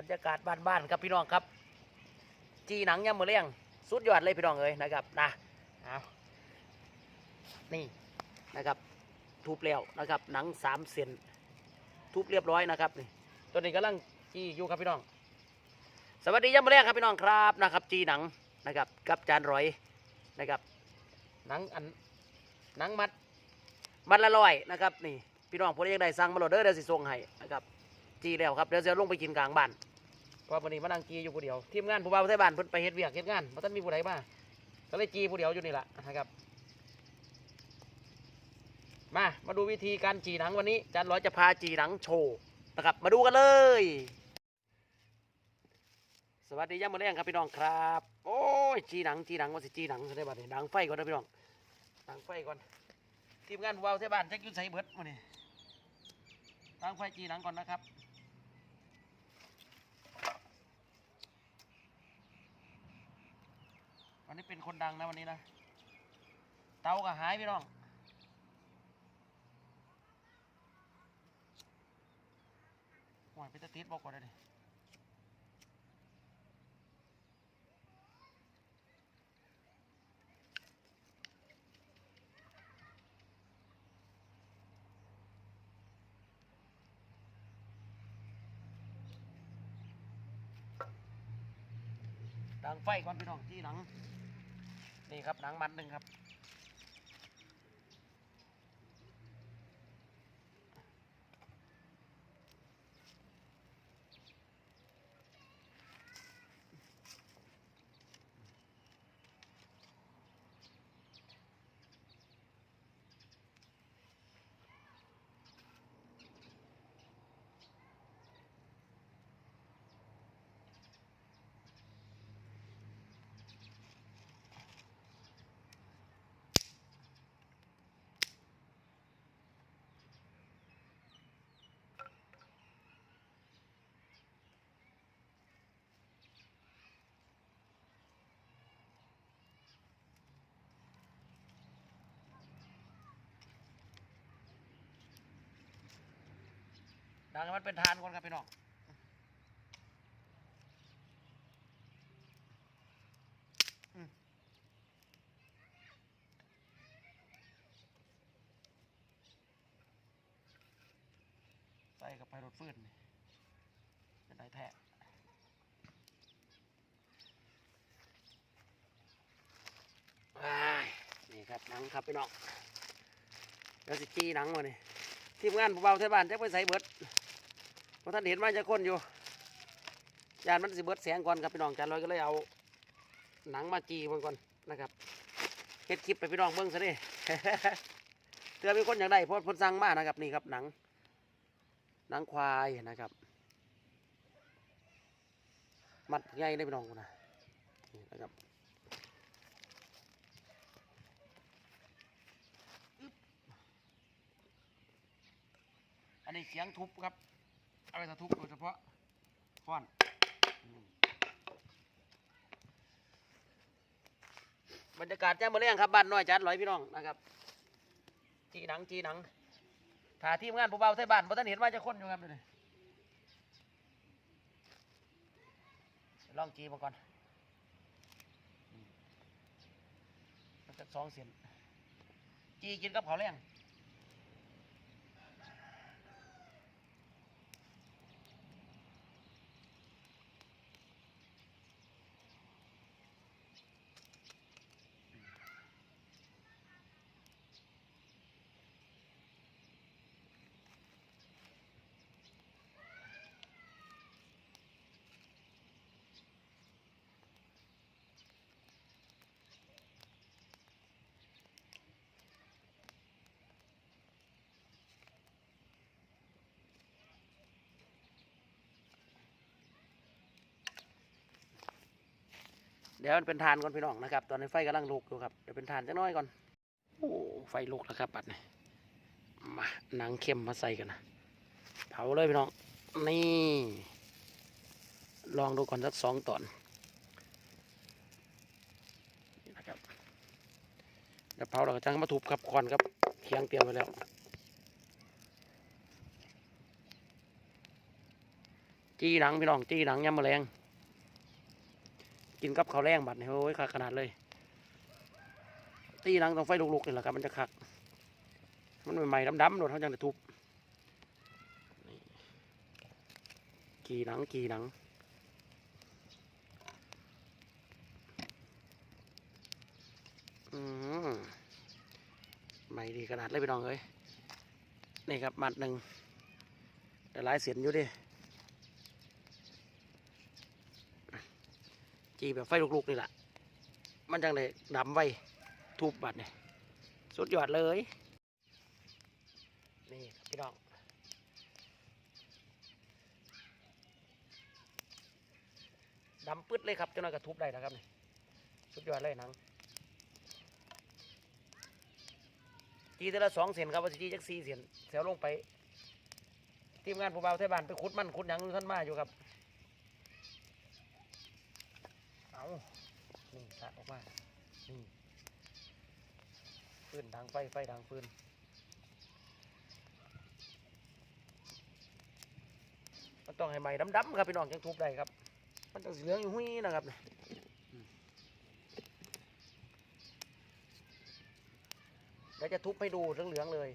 รรยากาศบ้านๆครับพี่น้องครับ จีหนังยำมือเลี้ยงสุดยอดเลยพี่น้องเอ้ยนะครับนะเอานี่นะครับทุบแล้วนะครับหนังสามเซนทุบเรียบร้อยนะครับนี่ตัวนี้กำลังจีอยู่ครับพี่น้อง สวัสดียามมื้อแรกครับพี่น้องครับนะครับ จีหนังนะครับกับจานร้อยนะครับหนังอันหนังมัดมัดละร้อยนะครับนี่พี่น้องผู้ใดยังได้สั่งมาโหลดเด้อเดี๋ยวสิส่งให้นะครับจีแล้วครับเดี๋ยวจะลงไปกินกลางบ้าน พราะวันนี้มานั่งจีอยู่ผู้เดียวทีมงานผู้บ่าวไทยบ้านเพิ่นไปเฮ็ดเวียกเฮ็ดงานบ่ทันมีผู้ใดมางก็เลยจีผู้เดียวอยู่นี่แหละนะครับ มามาดูวิธีการจีหนังวันนี้จานร้อยจะพาจีหนังโชว์นะครับ มาดูกันเลย สวัสดีย่ามมาแรงครับพี่น้องครับ โอ้ยจีหนังจีหนังว่าสิจีหนังได้บัดนี้ดังไฟก่อนนะพี่น้องดังไฟก่อนทีมงานผู้เบาเทบ้านแจ็คยุ่นใส่เบิร์ดมานี่ดังไฟจีหนังก่อนนะครับ วันนี้เป็นคนดังนะวันนี้นะ เตาก็หายพี่น้องโอ้ยไปตะติดบอกก่อนเลยดิดังไฟก่อนพี่น้องที่หนัง นี่ครับหนังมันหนึ่งครับ ดังให้มันเป็นทานก่อนครับพี่น้องใส่กับไฟรถฟืนนี่เป็นได้แท้นี่ครับหนังครับพี่น้องเดี๋ยวสิจี้หนังมานี่ทีมงานผู้เบาเทศบานจะไปใส่เบิดเพราะ ท่านเห็นว่าจะคนอยู่ยานมันสิเบิดแสงก่อนครับพี่น้องจานลอยก็เลยเอาหนังมาจีมันก่อนนะครับเฮ็ดคลิปไปพี่น้องเบิ่งซะดิเตือมีคนอย่ากได้เพราะเพนสั่งมานะครับนี่ครับหนัง หนังควายนะครับ มัดใหญ่เลยพี่น้องกูนะนี่นะครับอันนี้เสียงทุบครับ อาไปทุบโดยเฉพาะฟ้อนบรรยากาศแจ้งมาเรียงครับบ้านน้อยจัดร้อยพี่น้องนะครับ จีหนังจีหนังถ้าทีมงานผู้เบาไทยบ้านบ่ท่านเห็นว่าจะคนอยู่ครับเดี๋ยวนี้ลองจีมาก่อนจะสองเส้นจีกินกับเขาวแรง เดี๋ยวมันเป็นทานก่อนพี่น้องนะครับ ตอนนี้ไฟกำลังลุกอยู่ครับ เดี๋ยวเป็นทานจักหน้อยก่อน โอ้ ไฟลุกแล้วครับปัดนี่มาหนังเข้มมาใส่กันนะ เผาเลยพี่น้อง นี่ ลองดูก่อนสักสองตอนนี่นะครับ เดี๋ยวเผาเราก็จังมาทุบครับคอนครับเคียงเตรียมไว้แล้วจี้หนังพี่น้องจี้หนังยำมะแรง กินกับข้าวแรงบัดนี่โอ้ยคักขนาดเลย ตีนังต้องไฟลุกๆนี่แหละครับ มันจะคัก มันใหม่ๆดำๆโดนเขาจังจะทุบนี่กีหนังกีหนังอืมใหม่ดีขนาดเลยพี่น้องเอ้ยนี่ครับมัดหนึ่งแต่หลายเสียนอยู่ดิ จีแบบไฟลุกๆนี่แหละมันจังเลยดำไว้ทุบบัดเนี่ยสุดยอดเลย นี่ครับพี่น้องดำปึ๊ดเลยครับเจ้าน้ายกระทุบได้นะครับนี่สุดยอดเลยนังจีแต่ละสองเซนครับว่าจีจักสี่เซนแถวลงไป ทีมงานผู้เบาเทศบานไปขุดมันขุดหยังดูท่านมาอยู่ครับ เอานี่ตัดออกมา นี่ฟืนดังไฟ ไฟดังฟืนมันต้องให้ใหม่ดำๆครับพี่น้องจังทุบได้ครับ มันต้องสีเหลืองอยู่หุ้ยนะครับอืมเดี๋ยวจะทุบให้ดูเหลืองๆเลย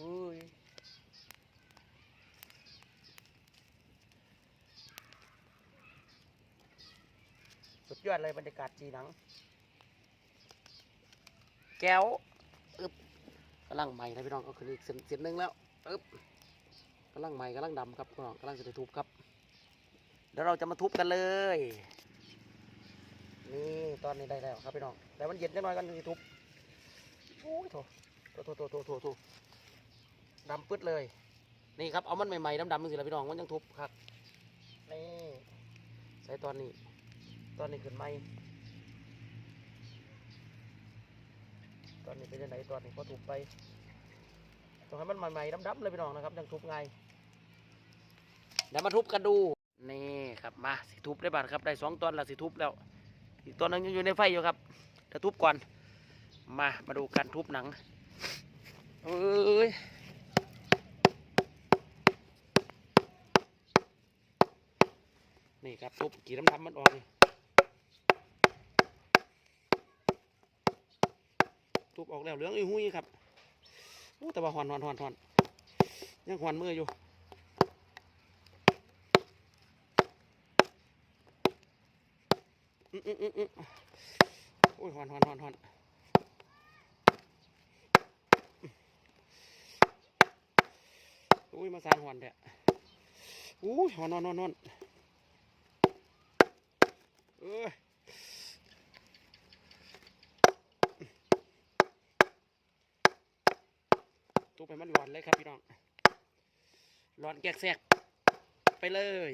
อุ้ย ยอดเลยบรรยากาศจีหนัง แก้วอึบกำลังใหม่นะพี่น้องก็คืออีกเส้นเส้นหนึ่งแล้วอึบกำลังใหม่กำลังดำครับพี่น้องกำลังจะได้ทุบครับเดี๋ยวเราจะมาทุบกันเลยนี่ตอนนี้ได้แล้วครับพี่น้องแต่มันเย็นจังหน่อยกันถึงจะทุบโอ้ยโถโถโถโถโถโถโถดำปึ๊ดเลยนี่ครับเอามันใหม่ๆดำๆนี่สิละพี่น้องมันยังทุบครับนี่ใส่ตอนนี้ ตอนนี้ขึ้นไหมตอนนี้เป็นยังไงตอนนี้พอถูกไปต้องให้มันใหม่ๆดำๆเลยพี่น้องนะครับยังทุบไงเดี๋ยวมาทุบกันดูนี่ครับมาสิทุบได้บาทครับได้สองตอนแล้วสิทุบแล้ว อีกตัวหนึงยังอยู่ในไฟอยู่ครับเดี๋ยวทุบก่อนมามาดูการทุบหนังเอ้ยนี่ครับทุบกี่ดำๆมันออกนี่ ทุบออกแล้วเหลืองอุ้หุ้ยครับโอ้แต่ว่าหอนหอนหอนหอนยังหอนมืออยู่อื้ออื้ออื้ออื้อโอ้ยหอนหอนหอนหอนอุ้ยมาสานหอนแท้อุ้ยหอนหอนหอนหอนเอ้ย ให้มันร้อนเลยครับพี่น้องร้อนแกกแซกไปเลย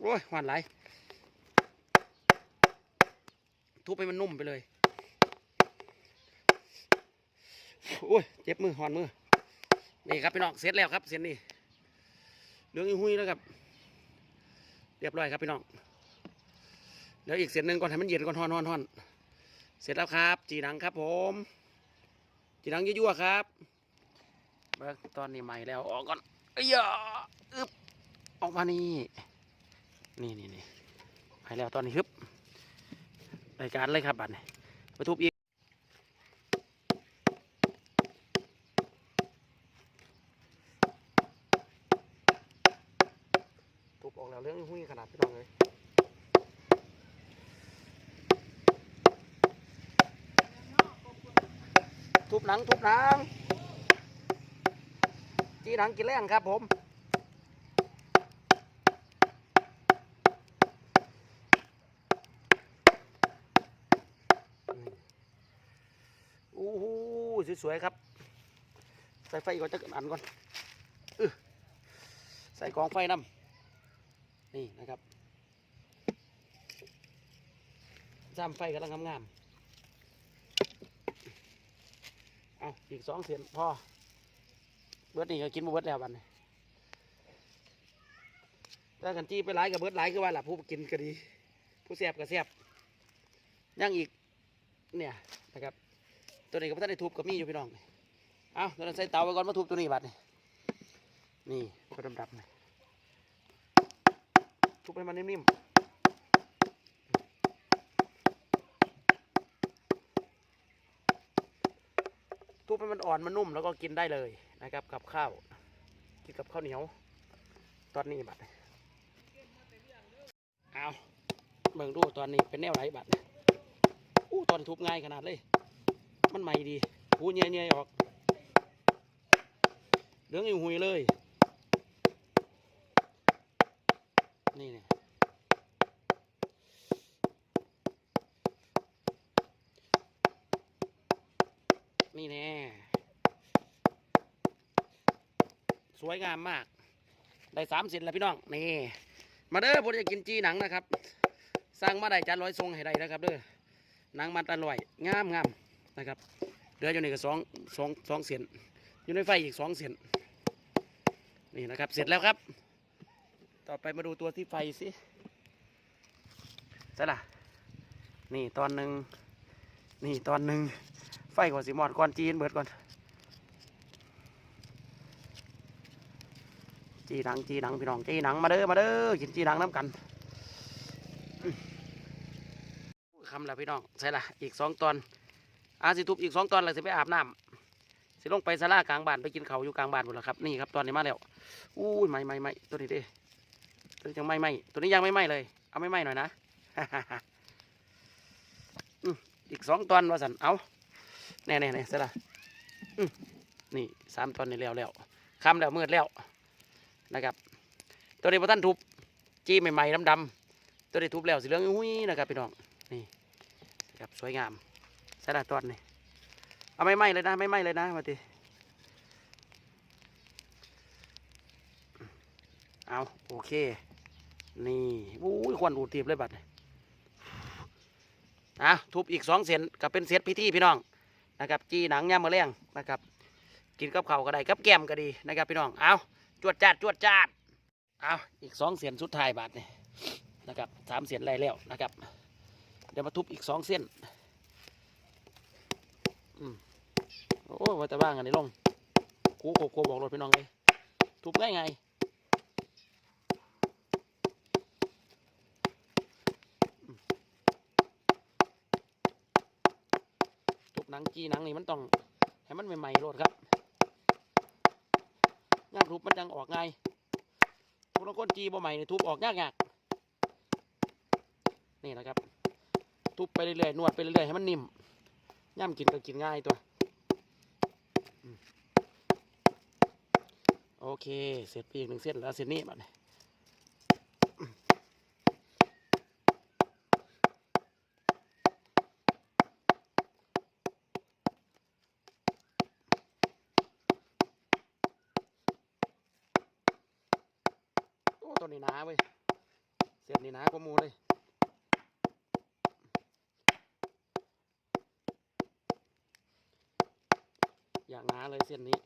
โอ้ยหวานไหลทุบให้มันนุ่มไปเลยโอ้ยเจ็บมือหอนมือนี่ครับพี่น้องเสร็จแล้วครับเสร็จนี่เหลืองอีหุ้ยแล้วครับ เรียบร้อยครับพี่น้องเดี๋ยวอีกเส้นหนึ่งก่อนให้มันเย็นก่อนฮอนฮอนฮอนเสร็จแล้วครับ จีหนังครับผม จีหนังยั่วๆครับ เบิ่งตอนนี้ใหม่แล้วออกก่อนเอ้ยอึบออกมานี่นี่นี่นี่ใหม่แล้วตอนนี้ฮึบรายการเลยครับบัดนี้ไปทุบอีกทุบออกแล้วเรื่องหุ้ยขนาดพี่น้องเลยทุบหนังทุบหนัง จีหนังกินแรงครับผมโอ้โหสวยๆครับ ใส่ไฟก่อนจะอันก่อนออใส่กองไฟน้ำนี่นะครับซ้ำไฟกำลังงามๆเอาอีกสองเสียนพอ เบิร์ดนี่ก็กินบ่เบิร์ดแล้วบัดนี้ถ้ากันจี้ไปหลายกับเบิร์ดหลายคือว่าล่ะผู้กินก็ดี ผู้เสียบก็เสียบยังอีกเนี่ยนะครับ ตัวนี้ก็บ่ทันได้ทุบก็มีอยู่พี่น้องเอาเดี๋ยวเราใส่เตาไว้ก่อนมาทุบตัวนี้บัดนี่นี่ก็ดำๆนี่ทุบให้มันนิ่มๆทุบให้มันอ่อนมันนุ่มแล้วก็กินได้เลย นะครับกับข้าวกินกับข้าวเหนียว ตอนนี้บัดเอาเบิ่งดูตอนนี้เป็นแนวไหนบัดอู้ตอนทุบง่ายขนาดเลย มันใหม่ดีหูเนียๆออกเหลืองอยู่หุยเลย นี่เนี่ยนี่แน่ สวยงามมาก ได้สามสินแล้วพี่น้อง นี่ มาเด้อผมจะกินจีหนังนะครับ สร้างมาได้จานร้อยทรงให้ได้นะครับเด้อ หนังมันอร่อย งามงามนะครับเดืออยู่นี่ก็สองสองสองเสียนอยู่ในไฟอีกสองเสียนนี่นะครับ เสร็จแล้วครับ ต่อไปมาดูตัวที่ไฟสิใช่ล่ะ นี่ตอนหนึ่งนี่ตอนหนึ่งไฟก่อนสิมอดก่อนจีนเบิดก่อน จีหนังจีหนังพี่น้องจีหนังมาเด้อมาเด้อกินจีหนังน้ำกันคำแล้วพี่น้องใช่ละอีกสองตอนอาสิทุบอีกสองตอนเลยสิไปอาบน้ำสิลงไปสลากลางบ้านไปกินเขาอยู่กลางบ้านหมดแล้วครับนี่ครับตอนนี้มาแล้วอู้ยไม่ไม่ไม่ตัวนี้ดิตัวนี้ยังไม่ไม่ตัวนี้ยังไม่ไหมเลย เอาไม่ไหมหน่อยนะอีกสองตอนว่าสันเอาแน่แน่แน่เสร็จละนี่สามตอนนี่แล้วแล้วคำแล้วมืดแล้ว นะครับ ตัวนี้พอท่านทุบจี้ใหม่ๆดำๆตัวนี้ทุบแล้วสีเหลืองอุ้ยนะครับพี่น้องนี่นะครับสวยงามเสร็จละตอนนี้เอาไม่ไหมเลยนะไม่ไหมเลยนะมาทีเอาโอเค นี่อู้ยควันอูดตีบเลยบัดนะทุบอีกสองเซนก็เป็นเซตพิธีพี่น้องนะครับ จี้หนังย่ามมะเร็งนะครับ กินกับข้าก็ได้กับแก้มก็ดีนะครับพี่น้องเอา จวดจัดจวดจัดเอาอีกสองเซนสุดท้ายบาทนี่นะครับสามเซนไรแล้วนะครับ เดี๋ยวมาทุบอีกสองเส้นอืมโอ้ว่าแต่ว่างอันนี้ลงกูโกโกบอกรถพี่น้องเลยทุบง่ายไงทุบหนังจีหนังนี่มันต้องให้มันใหม่ๆโลดครับ ยานทุบมันจังออกง่ายทุกคนจีบ่ใหม่เนี่ยทุบออกยากยากนี่นะครับ ทุบไปเรื่อยๆนวดไปเรื่อยๆให้มันนิ่มย่ำกินก็กินง่ายตัวโอเค เสร็จไปอีกหนึ่งเส้นแล้วเส้นนี้บัดนี้โตัวนี้หนาเว้ยเส้นนี้หนากว่ามูเลยอย่างหนาเลยเส้นนี้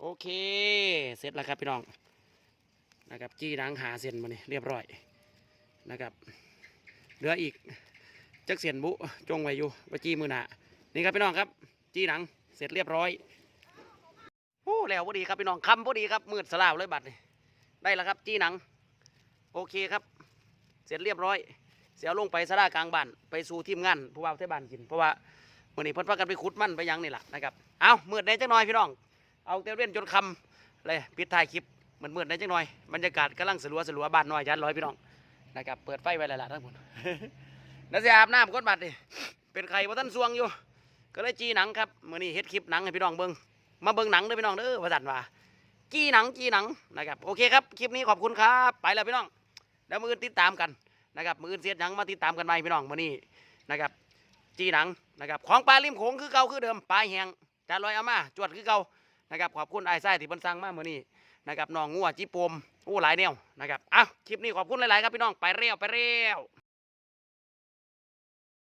โอเค เสร็จแล้วครับพี่น้องนะครับจี้หนังหาเส้นมานี่เรียบร้อยนะครับเหลืออีกจักเส้นบุจงไว้อยู่ไว้จี้มือหนานี่ครับพี่น้องครับ จี้หนังเสร็จเรียบร้อยโอ้แล้วพอดีครับพี่น้องคำพอดีครับมืดสลาวเลยบัดนี่ ได้แล้วครับจี้หนัง โอเคครับ เสร็จเรียบร้อย เสียลงไปสลากลางบ้านไปสู่ทีมงานผู้ว่าเทศบาลกิน เพราะว่าวันนี้เพิ่นพากันไปขุดมันไปยังนี่แหละนะครับเอาเมืดได้จังหน่อยพี่น้อง เอาเต้เว้นจนคำเลยปิดท้ายคลิปเหมือนเมืดได้จังหน่อยบรรยากาศกำลังสลัวสลัวบ้านน้อยยันร้อยพี่น้องนะครับเปิดไฟไว้หลายๆทั้งหมดแล้วเสียอาบน้ำก้นบัดดิเป็นใครว่าท่านสวงอยู่ ก็เลยจีหนังครับเมื่อนี้เฮ็ดคลิปหนังให้พี่น้องเบิ้งมาเบิ้งหนังเด้อพี่น้องเด้อว่าสันว่า จีหนังจีหนังนะครับโอเคครับคลิปนี้ขอบคุณครับไปแล้วพี่น้องแล้วมืออื่นติดตามกันนะครับมืออื่นเสียดหนังมาติดตามกันใหมพี่น้องมื่อนี้นะครับจีหนังนะครับของปลาริมโขงคือเก่าคือเดิมปลาแหงจานลอยเอามาจวดคือเก่านะครับขอบคุณไอ้ไส้ที่เพิ่นสั่งมาเมื่อนี้นะครับน้องงัวจีปมโอ้หลายแนวนะครับอะคลิปนี้ขอบคุณหลายๆครับพี่น้องไปเร็วไปเร็ว